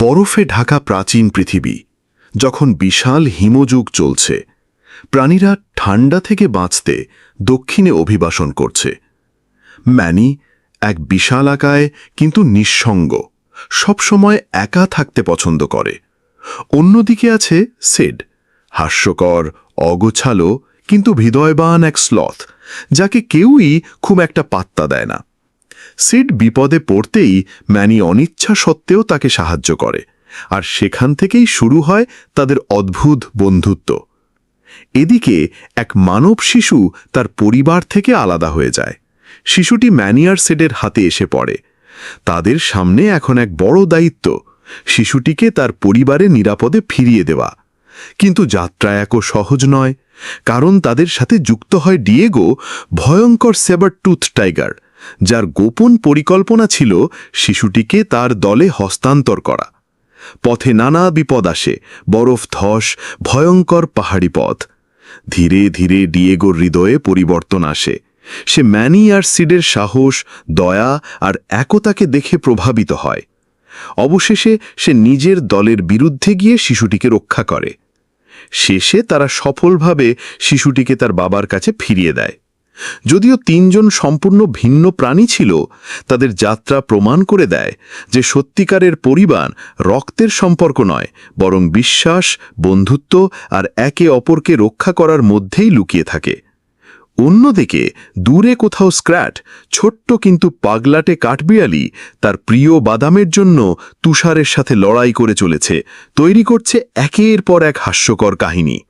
বরফে ঢাকা প্রাচীন পৃথিবী, যখন বিশাল হিমযুগ চলছে, প্রাণীরা ঠান্ডা থেকে বাঁচতে দক্ষিণে অভিবাসন করছে। ম্যানি এক বিশালাকায় কিন্তু নিঃসঙ্গ, সবসময় একা থাকতে পছন্দ করে। অন্যদিকে আছে সেড, হাস্যকর, অগোছালো, কিন্তু হৃদয়বান এক স্লথ যাকে কেউই খুব একটা পাত্তা দেয় না। সিড বিপদে পড়তেই ম্যানি অনিচ্ছা সত্ত্বেও তাকে সাহায্য করে, আর সেখান থেকেই শুরু হয় তাদের অদ্ভুত বন্ধুত্ব। এদিকে এক মানব শিশু তার পরিবার থেকে আলাদা হয়ে যায়। শিশুটি ম্যানিয়ার সেডের হাতে এসে পড়ে। তাদের সামনে এখন এক বড় দায়িত্ব, শিশুটিকে তার পরিবারে নিরাপদে ফিরিয়ে দেওয়া। কিন্তু যাত্রা একও সহজ নয়, কারণ তাদের সাথে যুক্ত হয় ডিয়েগো, ভয়ঙ্কর সেবার টুথ টাইগার যার গোপন পরিকল্পনা ছিল শিশুটিকে তার দলে হস্তান্তর করা। পথে নানা বিপদ আসে, বরফ, ধস, ভয়ঙ্কর পাহাড়ি পথ। ধীরে ধীরে ডিয়েগোর হৃদয়ে পরিবর্তন আসে। সে ম্যানি আর সিডের সাহস, দয়া আর একতাকে দেখে প্রভাবিত হয়। অবশেষে সে নিজের দলের বিরুদ্ধে গিয়ে শিশুটিকে রক্ষা করে। শেষে তারা সফলভাবে শিশুটিকে তার বাবার কাছে ফিরিয়ে দেয়। যদিও তিনজন সম্পূর্ণ ভিন্ন প্রাণী ছিল, তাদের যাত্রা প্রমাণ করে দেয় যে সত্যিকারের পরিবার রক্তের সম্পর্ক নয়, বরং বিশ্বাস, বন্ধুত্ব আর একে অপরকে রক্ষা করার মধ্যেই লুকিয়ে থাকে। অন্যদিকে, দূরে কোথাও স্ক্র্যাট, ছোট্ট কিন্তু পাগলাটে কাঠবিড়ালি তার প্রিয় বাদামের জন্য তুষারের সাথে লড়াই করে চলেছে, তৈরি করছে একের পর এক হাস্যকর কাহিনী।